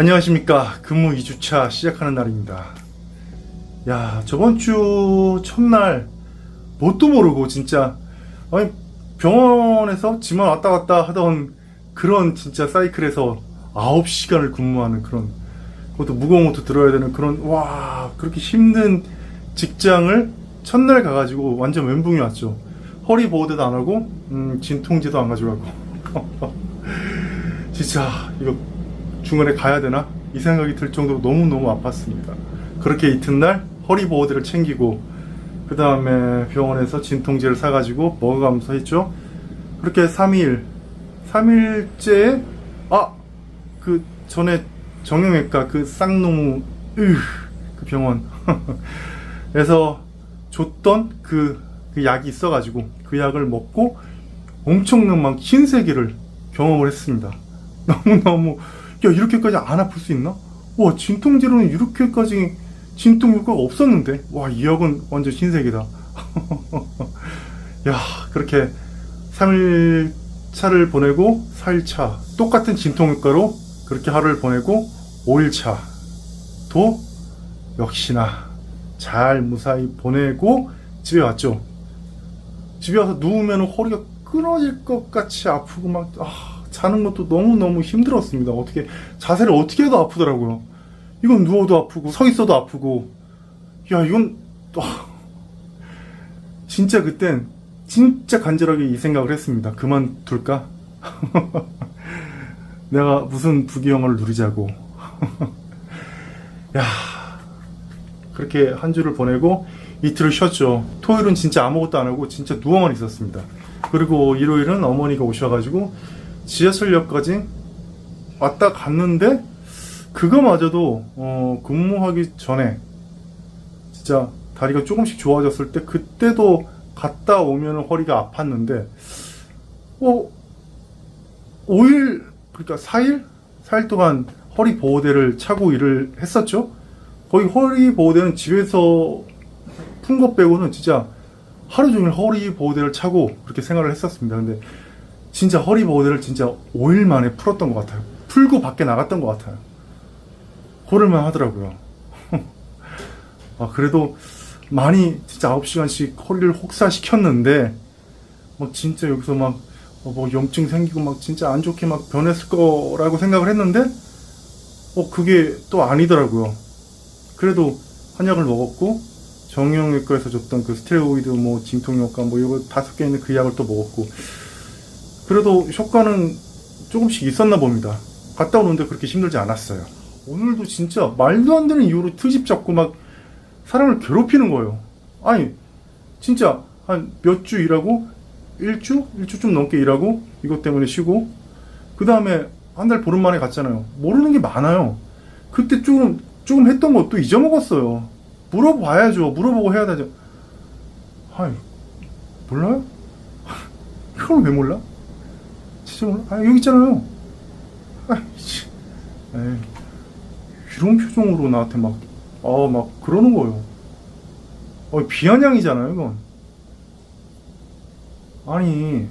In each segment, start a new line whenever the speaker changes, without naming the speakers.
안녕하십니까. 근무 2주차 시작하는 날입니다. 야, 저번 주 첫날 뭣도 모르고 진짜 아니 병원에서 집만 왔다 갔다 하던 그런 진짜 사이클에서 9시간을 근무하는 그런 그것도 무거운 것도 들어야 되는 그런 와 그렇게 힘든 직장을 첫날 가가지고 완전 멘붕이 왔죠. 허리 보호대도 안 하고 음, 진통제도 안 가져가고 진짜 이거 중간에 가야 되나 이 생각이 들 정도로 너무 너무 아팠습니다. 그렇게 이튿날 허리 보호대를 챙기고 그 다음에 병원에서 진통제를 사가지고 먹어가면서 했죠. 그렇게 3일 3일째 아그 전에 정형외과 그 쌍놈 으그 병원 에서 줬던 그, 그 약이 있어가지고 그 약을 먹고 엄청난 막 흰세계를 경험을 했습니다. 너무너무 야 이렇게까지 안 아플 수 있나? 와 진통제로는 이렇게까지 진통 효과가 없었는데 와이 약은 완전 신세계다. 야 그렇게 3일 차를 보내고 4일 차 똑같은 진통 효과로 그렇게 하루를 보내고 5일 차도 역시나 잘 무사히 보내고 집에 왔죠. 집에 와서 누우면 허리가 끊어질 것 같이 아프고 막 아, 자는 것도 너무 너무 힘들었습니다. 어떻게 자세를 어떻게 해도 아프더라고요. 이건 누워도 아프고 서 있어도 아프고 야 이건 아, 진짜 그땐 진짜 간절하게 이 생각을 했습니다. 그만둘까? 내가 무슨 부귀영화를 누리자고. 야 그렇게 한 주를 보내고 이틀을 쉬었죠. 토요일은 진짜 아무것도 안 하고 진짜 누워만 있었습니다. 그리고 일요일은 어머니가 오셔가지고 지하철역까지 왔다 갔는데 그거마저도 어, 근무하기 전에 진짜 다리가 조금씩 좋아졌을 때 그때도 갔다 오면 허리가 아팠는데 어 5일 그러니까 4일 4일 동안 허리 보호대를 차고 일을 했었죠. 거의 허리 보호대는 집에서 푼 것 빼고는 진짜 하루 종일 허리 보호대를 차고 그렇게 생활을 했었습니다. 근데 진짜 허리 보호대를 진짜 5일 만에 풀었던 것 같아요. 풀고 밖에 나갔던 것 같아요. 그럴만 하더라고요. 아, 그래도 많이 진짜 9시간씩 허리를 혹사시켰는데, 막 진짜 여기서 막, 어, 뭐 염증 생기고 막 진짜 안 좋게 막 변했을 거라고 생각을 했는데, 어, 그게 또 아니더라고요. 그래도 한약을 먹었고, 정형외과에서 줬던 그 스테로이드, 뭐, 진통효과, 뭐, 이거 다섯 개 있는 그 약을 또 먹었고, 그래도 효과는 조금씩 있었나 봅니다. 갔다 오는데 그렇게 힘들지 않았어요. 오늘도 진짜 말도 안 되는 이유로 트집 잡고 막 사람을 괴롭히는 거예요. 아니, 진짜 한 몇 주 일하고, 일주? 일주 좀 넘게 일하고, 이것 때문에 쉬고, 그 다음에 한 달 보름 만에 갔잖아요. 모르는 게 많아요. 그때 조금, 조금 했던 것도 잊어먹었어요. 물어봐야죠. 물어보고 해야 되죠. 아이, 몰라요? 이걸 왜 몰라? 몰라? 아, 여기 있잖아요. 아, 씨. 에이, 이런 표정으로 나한테 막, 아, 막 그러는 거예요. 어, 비아냥이잖아요, 이건. 아니,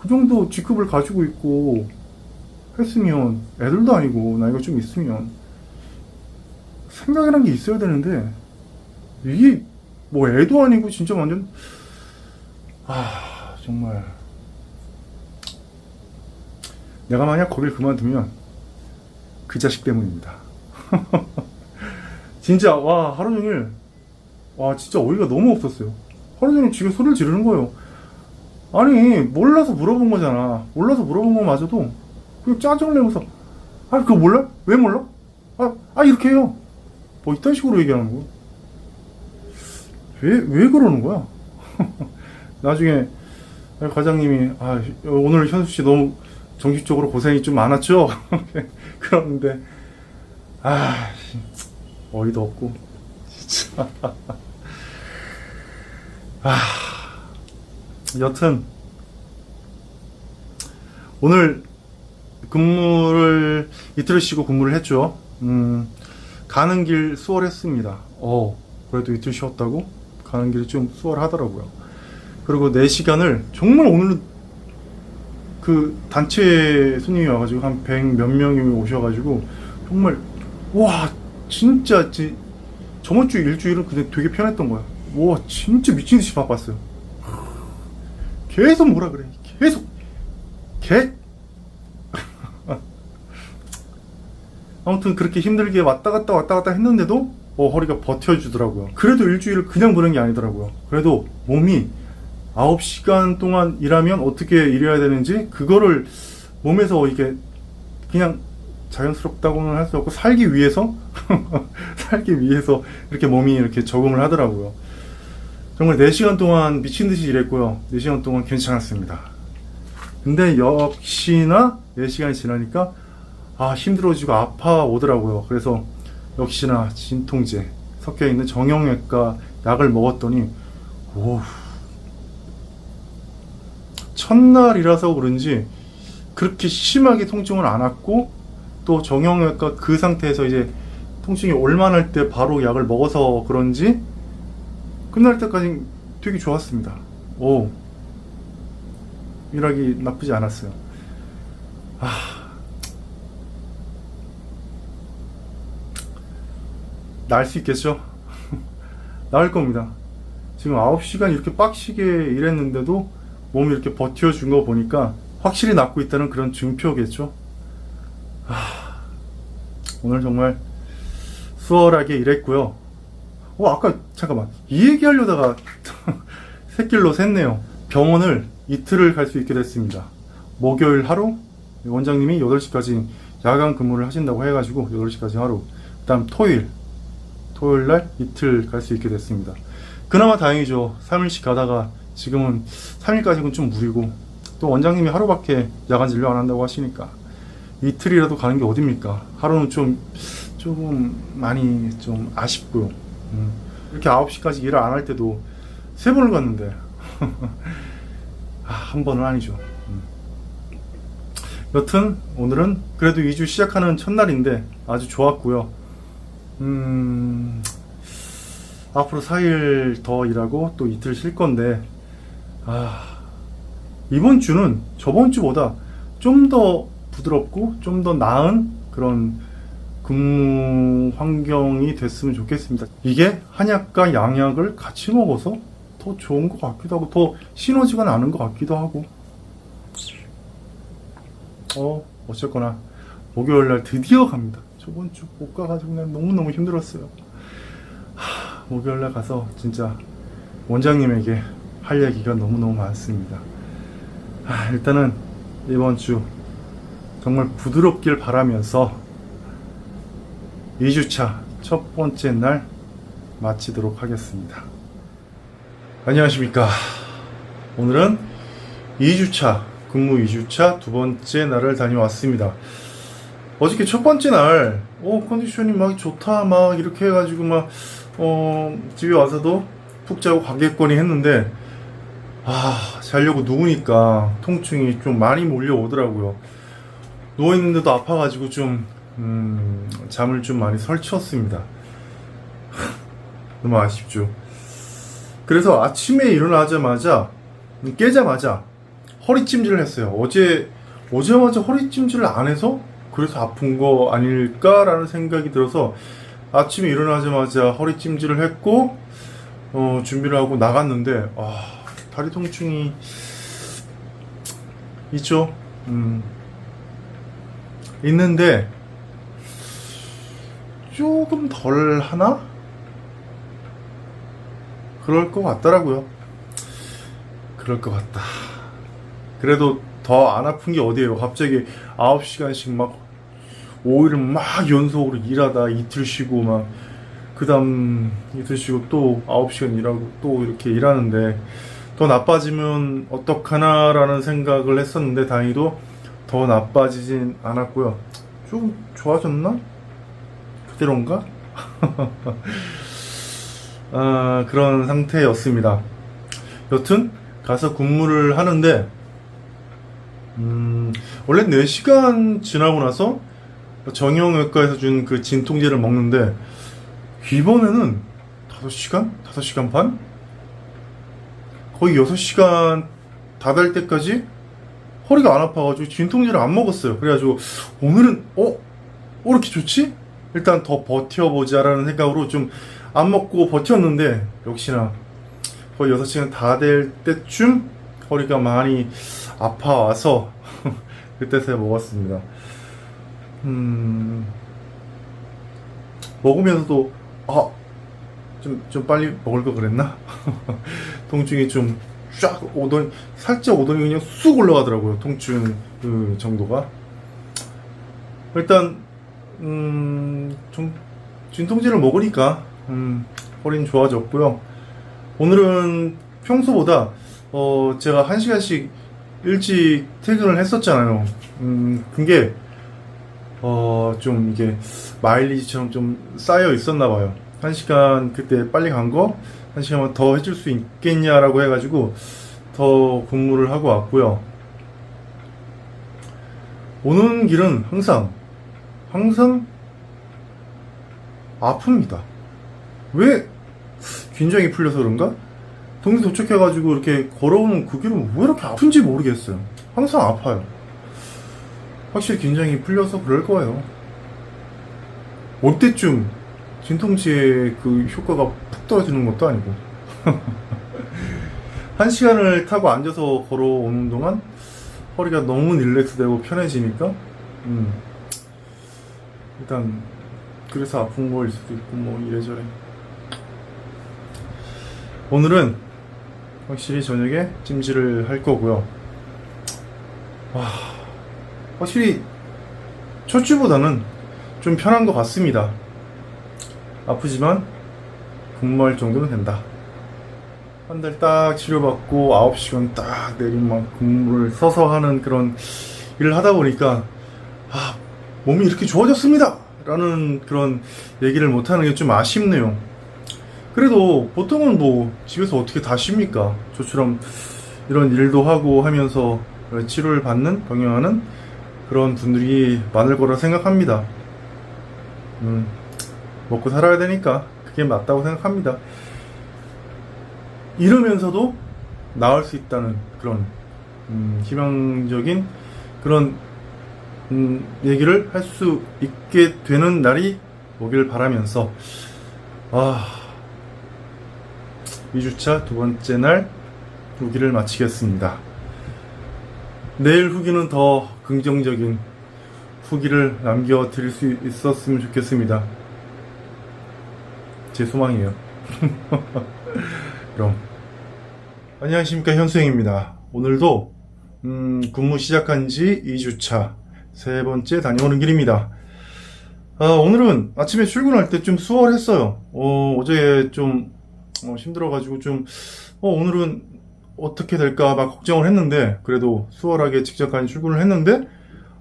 그 정도 직급을 가지고 있고 했으면 애들도 아니고 나이가 좀 있으면 생각이란 게 있어야 되는데 이게 뭐 애도 아니고 진짜 완전 아 정말 내가 만약 거길 그만두면 그 자식 때문입니다. 진짜 와 하루 종일 와 진짜 어이가 너무 없었어요. 하루 종일 집에 소리를 지르는 거예요. 아니 몰라서 물어본 거잖아. 몰라서 물어본 거마저도 그냥 짜증을 내면서 아 그거 몰라? 왜 몰라? 아, 아 이렇게 해요. 뭐 이딴 식으로 얘기하는 거. 왜 왜 그러는 거야? 나중에 과장님이 아 오늘 현수 씨 너무 정신적으로 고생이 좀 많았죠? 그러는데 아 씨, 어이도 없고 진짜 아 여튼 오늘 근무를 이틀을 쉬고 근무를 했죠. 음, 가는 길 수월했습니다. 어, 그래도 이틀 쉬었다고 가는 길이 좀 수월하더라고요. 그리고 4시간을 정말 오늘은 그 단체 손님이 와가지고 한100몇 명이 오셔가지고 정말 와 진짜 지, 저번 주 일주일은 근데 되게 편했던 거야. 와 진짜 미친 듯이 바빴어요. 계속 뭐라 그래 계속 개 아무튼 그렇게 힘들게 왔다 갔다 왔다 갔다 했는데도 어, 허리가 버텨주더라고요. 그래도 일주일을 그냥 보낸 게 아니더라고요. 그래도 몸이 9시간 동안 일하면 어떻게 일해야 되는지 그거를 몸에서 이게 그냥 자연스럽다고는 할 수 없고 살기 위해서 살기 위해서 이렇게 몸이 이렇게 적응을 하더라고요. 정말 4시간 동안 미친 듯이 일했고요. 4시간 동안 괜찮았습니다. 근데 역시나 4시간이 지나니까 아 힘들어지고 아파 오더라고요. 그래서 역시나 진통제 섞여 있는 정형외과 약을 먹었더니 오 첫날이라서 그런지 그렇게 심하게 통증은 안 왔고 또 정형외과 그 상태에서 이제 통증이 올만할 때 바로 약을 먹어서 그런지 끝날 때까지 되게 좋았습니다. 오 일하기 나쁘지 않았어요. 아날수 있겠죠? 나을 겁니다. 지금 9시간 이렇게 빡시게 일했는데도 몸이 이렇게 버텨준 거 보니까 확실히 낫고 있다는 그런 증표겠죠? 아, 오늘 정말 수월하게 일했고요. 어, 아까, 잠깐만. 이 얘기 하려다가 새길로 샜네요. 병원을 이틀을 갈 수 있게 됐습니다. 목요일 하루, 원장님이 8시까지 야간 근무를 하신다고 해가지고 8시까지 하루. 그 다음 토요일, 토요일 날 이틀 갈 수 있게 됐습니다. 그나마 다행이죠. 3일씩 가다가 지금은 3일까지는 좀 무리고 또 원장님이 하루밖에 야간 진료 안 한다고 하시니까 이틀이라도 가는 게 어딥니까? 하루는 좀 조금 많이 좀 아쉽고요. 음, 이렇게 9시까지 일을 안 할 때도 세 번을 갔는데 아, 한 번은 아니죠. 음. 여튼 오늘은 그래도 2주 시작하는 첫날인데 아주 좋았고요. 음, 앞으로 4일 더 일하고 또 이틀 쉴 건데, 아, 이번 주는 저번 주보다 좀 더 부드럽고 좀 더 나은 그런 근무 환경이 됐으면 좋겠습니다. 이게 한약과 양약을 같이 먹어서 더 좋은 것 같기도 하고, 더 시너지가 나는 것 같기도 하고, 어, 어쨌거나, 목요일 날 드디어 갑니다. 저번 주 못 가가지고 그냥 너무너무 힘들었어요. 하, 목요일 날 가서 진짜 원장님에게 할 얘기가 너무너무 많습니다. 아, 일단은 이번 주 정말 부드럽길 바라면서 2주차 첫 번째 날 마치도록 하겠습니다. 안녕하십니까. 오늘은 2주차, 근무 2주차 두 번째 날을 다녀왔습니다. 어저께 첫 번째 날, 어, 컨디션이 막 좋다, 막 이렇게 해가지고 막, 어, 집에 와서도 푹 자고 가겠거니 했는데, 아, 자려고 누우니까 통증이 좀 많이 몰려오더라고요. 누워있는데도 아파가지고 좀, 음, 잠을 좀 많이 설치웠습니다. 너무 아쉽죠. 그래서 아침에 일어나자마자, 깨자마자 허리 찜질을 했어요. 어제, 어제마자 허리 찜질을 안 해서 그래서 아픈 거 아닐까라는 생각이 들어서 아침에 일어나자마자 허리 찜질을 했고 어, 준비를 하고 나갔는데 아, 다리 통증이 있죠. 음, 있는데 조금 덜 하나? 그럴 것 같더라고요. 그럴 것 같다. 그래도 더 안 아픈 게 어디예요? 갑자기 9시간씩 막 5일을 막 연속으로 일하다 이틀 쉬고 막 그다음 이틀 쉬고 또 9시간 일하고 또 이렇게 일하는데 더 나빠지면 어떡하나라는 생각을 했었는데 다행히도 더 나빠지진 않았고요. 좀 좋아졌나? 그대로인가? 아, 그런 상태였습니다. 여튼 가서 근무를 하는데 음, 원래 4시간 지나고 나서 정형외과에서 준 그 진통제를 먹는데 이번에는 5시간? 5시간 반? 거의 6시간 다될 때까지 허리가 안 아파가지고 진통제를 안 먹었어요. 그래가지고 오늘은 어? 어 이렇게 좋지? 일단 더 버텨보자라는 생각으로 좀 안 먹고 버텼는데 역시나 거의 6시간 다 될 때쯤 허리가 많이 아파와서 그때서야 먹었습니다. 음, 먹으면서도 아, 좀, 좀 빨리 먹을 거 그랬나? 통증이 좀 쫙 오더니, 살짝 오더니 그냥 쑥 올라가더라고요. 통증 그 정도가. 일단, 음, 좀, 진통제를 먹으니까, 음, 허리는 좋아졌고요. 오늘은 평소보다, 어, 제가 한 시간씩 일찍 퇴근을 했었잖아요. 음, 그게, 어, 좀 이게 마일리지처럼 좀 쌓여 있었나 봐요. 한 시간 그때 빨리 간 거, 한 시간만 더 해줄 수 있겠냐라고 해가지고 더 근무를 하고 왔고요. 오는 길은 항상, 항상 아픕니다. 왜 긴장이 풀려서 그런가? 동네 도착해가지고 이렇게 걸어오는 그 길은 왜 이렇게 아픈지 모르겠어요. 항상 아파요. 확실히 긴장이 풀려서 그럴 거예요. 올 때쯤 진통제의 그 효과가 푹 떨어지는 것도 아니고. 한 시간을 타고 앉아서 걸어오는 동안 허리가 너무 릴렉스되고 편해지니까, 음, 일단, 그래서 아픈 거일 수도 있고, 뭐, 이래저래. 오늘은 확실히 저녁에 찜질을 할 거고요. 와, 확실히 첫 주보다는 좀 편한 것 같습니다. 아프지만 근무할 정도는 된다. 한 달 딱 치료받고 9시간 딱 내리막 근무를 서서 하는 그런 일을 하다 보니까 아, 몸이 이렇게 좋아졌습니다! 라는 그런 얘기를 못하는 게 좀 아쉽네요. 그래도 보통은 뭐 집에서 어떻게 다 쉽니까? 저처럼 이런 일도 하고 하면서 치료를 받는, 병행하는 그런 분들이 많을 거라 생각합니다. 음, 먹고 살아야 되니까 그게 맞다고 생각합니다. 이러면서도 나을 수 있다는 그런 음, 희망적인 그런 음, 얘기를 할 수 있게 되는 날이 오길 바라면서 아 2주차 두 번째 날 후기를 마치겠습니다. 내일 후기는 더 긍정적인 후기를 남겨드릴 수 있었으면 좋겠습니다. 제 소망이에요. 그럼 안녕하십니까 현수행입니다. 오늘도 음, 근무 시작한 지 2주차 세 번째 다녀오는 길입니다. 아, 오늘은 아침에 출근할 때 좀 수월했어요. 어, 어제 좀 어, 힘들어가지고 좀 어, 오늘은 어떻게 될까 막 걱정을 했는데 그래도 수월하게 직접까지 출근을 했는데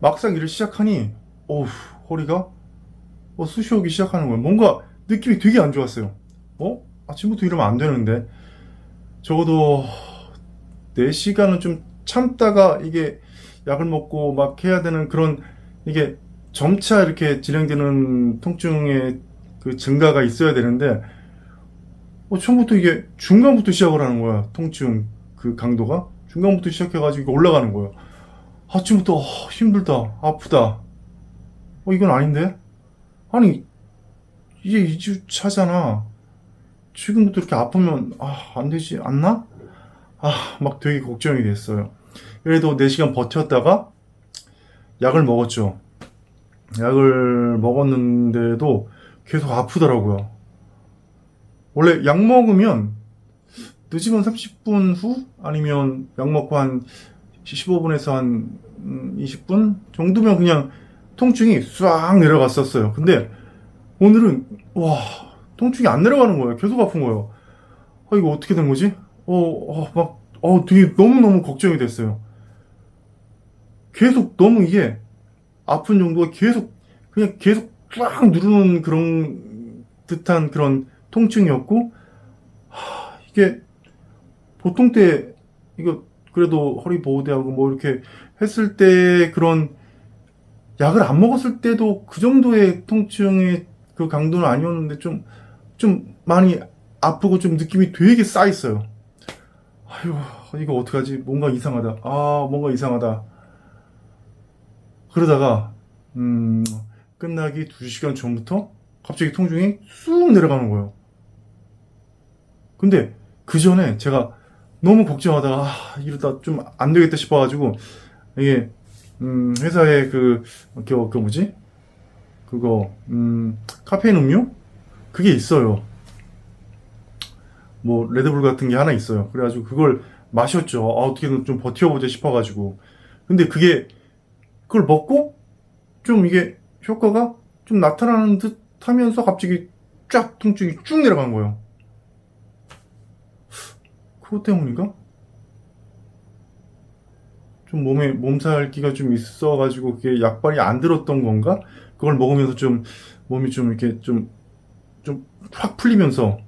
막상 일을 시작하니 어우 허리가 어, 쑤시 오기 시작하는 거예요. 뭔가 느낌이 되게 안 좋았어요. 어? 아침부터 이러면 안 되는데 적어도 4시간은 좀 참다가 이게 약을 먹고 막 해야 되는 그런 이게 점차 이렇게 진행되는 통증의 그 증가가 있어야 되는데 어, 처음부터 이게 중간부터 시작을 하는 거야. 통증 그 강도가 중간부터 시작해가지고 올라가는 거예요. 아침부터 어, 힘들다, 아프다. 어 이건 아닌데? 아니 이제 2주 차잖아. 지금부터 이렇게 아프면 아 안 되지 않나? 아 막 되게 걱정이 됐어요. 그래도 4시간 버텼다가 약을 먹었죠. 약을 먹었는데도 계속 아프더라고요. 원래 약 먹으면 늦으면 30분 후 아니면 약 먹고 한 15분에서 한 20분 정도면 그냥 통증이 싹 내려갔었어요. 근데 오늘은 와 통증이 안 내려가는 거예요. 계속 아픈 거예요. 아 이거 어떻게 된 거지? 어막 어, 되게 너무 너무 걱정이 됐어요. 계속 너무 이게 아픈 정도가 계속 그냥 계속 쫙 누르는 그런 듯한 그런 통증이었고 하, 이게 보통 때 이거 그래도 허리 보호대하고 뭐 이렇게 했을 때 그런 약을 안 먹었을 때도 그 정도의 통증의 그 강도는 아니었는데 좀, 좀 많이 아프고 좀 느낌이 되게 쌓였어요. 아유, 이거 어떡하지? 뭔가 이상하다. 아, 뭔가 이상하다. 그러다가 음, 끝나기 2시간 전부터 갑자기 통증이 쑥 내려가는 거예요. 근데 그 전에 제가 너무 걱정하다가 아, 이러다 좀 안 되겠다 싶어가지고 이게 음, 회사에 그, 그, 그 뭐지? 그거 음, 카페인 음료 그게 있어요. 뭐 레드불 같은 게 하나 있어요. 그래가지고 그걸 마셨죠. 아, 어떻게든 좀 버텨보자 싶어가지고. 근데 그게 그걸 먹고 좀 이게 효과가 좀 나타나는 듯 하면서 갑자기 쫙 통증이 쭉 내려간 거예요. 그것 때문인가? 좀 몸에 몸살기가 좀 있어가지고 그게 약발이 안 들었던 건가? 그걸 먹으면서 좀 몸이 좀 이렇게 좀 좀 확 풀리면서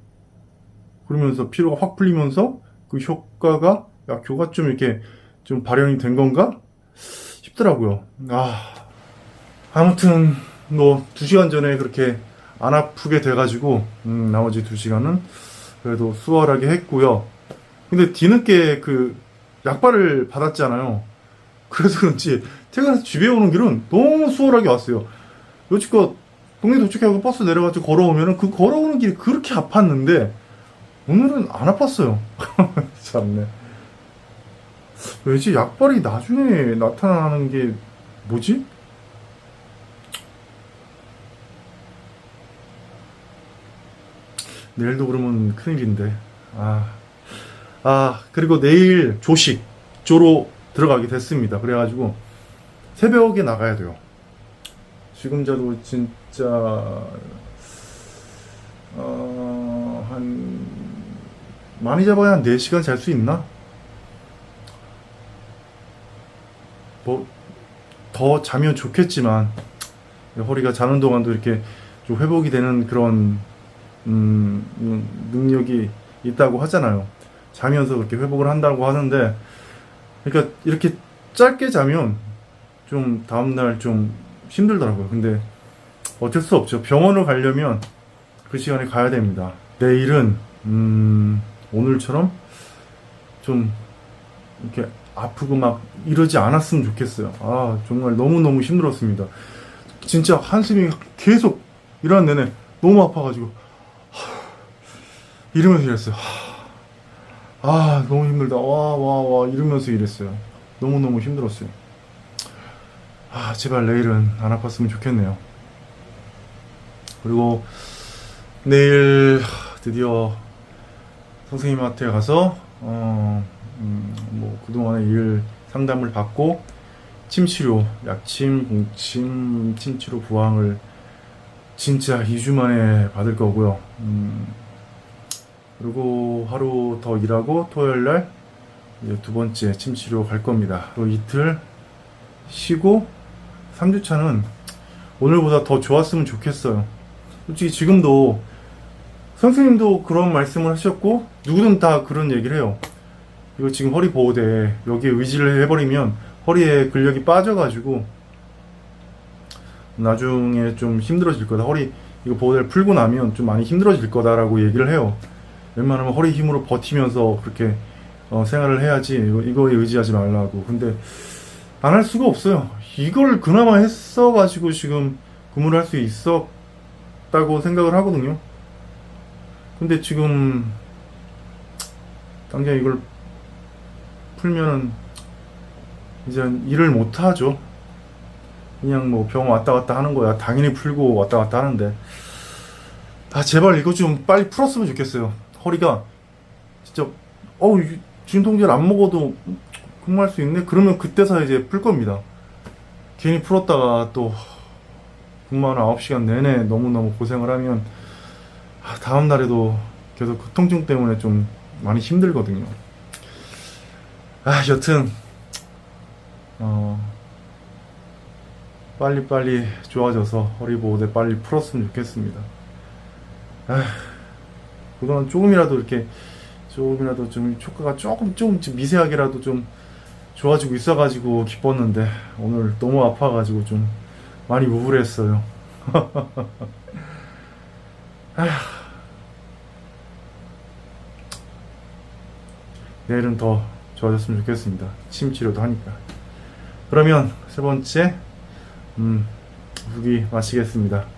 그러면서 피로가 확 풀리면서 그 효과가 약효가 좀 이렇게 좀 발현이 된 건가 싶더라고요. 아 아무튼 뭐 두 시간 전에 그렇게 안 아프게 돼가지고 음, 나머지 두 시간은 그래도 수월하게 했고요. 근데 뒤늦게 그 약발을 받았잖아요. 그래서 그런지 퇴근해서 집에 오는 길은 너무 수월하게 왔어요. 여지껏 동네 도착하고 버스 내려가지고 걸어오면은 그 걸어오는 길이 그렇게 아팠는데 오늘은 안 아팠어요. 참네. 왜지? 약발이 나중에 나타나는 게 뭐지? 내일도 그러면 큰일인데. 아. 아, 그리고 내일 조식, 조로 들어가게 됐습니다. 그래가지고 새벽에 나가야 돼요. 지금 자도 진짜, 어, 한, 많이 잡아야 한 4시간 잘 수 있나? 뭐, 더 자면 좋겠지만, 허리가 자는 동안도 이렇게 좀 회복이 되는 그런, 음, 음, 능력이 있다고 하잖아요. 자면서 그렇게 회복을 한다고 하는데, 그러니까 이렇게 짧게 자면 좀 다음날 좀 힘들더라고요. 근데 어쩔 수 없죠. 병원을 가려면 그 시간에 가야 됩니다. 내일은, 음, 오늘처럼 좀 이렇게 아프고 막 이러지 않았으면 좋겠어요. 아, 정말 너무 너무 힘들었습니다. 진짜 한숨이 계속 일어난 내내 너무 아파가지고, 하, 이러면서 일했어요. 하, 아, 너무 힘들다. 와, 와, 와, 이러면서 일했어요. 너무 너무 힘들었어요. 아, 제발 내일은 안 아팠으면 좋겠네요. 그리고 내일 드디어 선생님한테 가서 어, 음, 뭐 그동안의 일 상담을 받고 침 치료, 약침, 봉침, 침 치료 부항을 진짜 2주 만에 받을 거고요. 음, 그리고 하루 더 일하고 토요일 날 두 번째 침 치료 갈 겁니다. 또 이틀 쉬고 3주차는 오늘보다 더 좋았으면 좋겠어요. 솔직히 지금도 선생님도 그런 말씀을 하셨고 누구든 다 그런 얘기를 해요. 이거 지금 허리 보호대 여기에 의지를 해버리면 허리에 근력이 빠져가지고 나중에 좀 힘들어질 거다. 허리 이거 보호대를 풀고 나면 좀 많이 힘들어질 거다라고 얘기를 해요. 웬만하면 허리 힘으로 버티면서 그렇게 어, 생활을 해야지 이거, 이거에 의지하지 말라고. 근데 안 할 수가 없어요. 이걸 그나마 했어가지고 지금 근무를 할 수 있었다고 생각을 하거든요. 근데 지금 당장 이걸 풀면은 이제 일을 못 하죠. 그냥 뭐 병원 왔다 갔다 하는 거야. 당연히 풀고 왔다 갔다 하는데. 아, 제발 이거 좀 빨리 풀었으면 좋겠어요. 허리가 진짜 어우 이- 진통제를 안 먹어도 근무할 수 있네. 그러면 그때서 이제 풀 겁니다. 괜히 풀었다가 또 근무하는 9시간 내내 너무너무 고생을 하면 아, 다음 날에도 계속 그 통증 때문에 좀 많이 힘들거든요. 아, 여튼 어, 빨리빨리 좋아져서 허리 보호대 빨리 풀었으면 좋겠습니다. 아, 그동안 조금이라도 이렇게 조금이라도 좀 효과가 조금 조금 좀 미세하게라도 좀 좋아지고 있어가지고 기뻤는데 오늘 너무 아파가지고 좀 많이 우울했어요. 내일은 더 좋아졌으면 좋겠습니다. 침 치료도 하니까. 그러면 세 번째 음, 후기 마치겠습니다.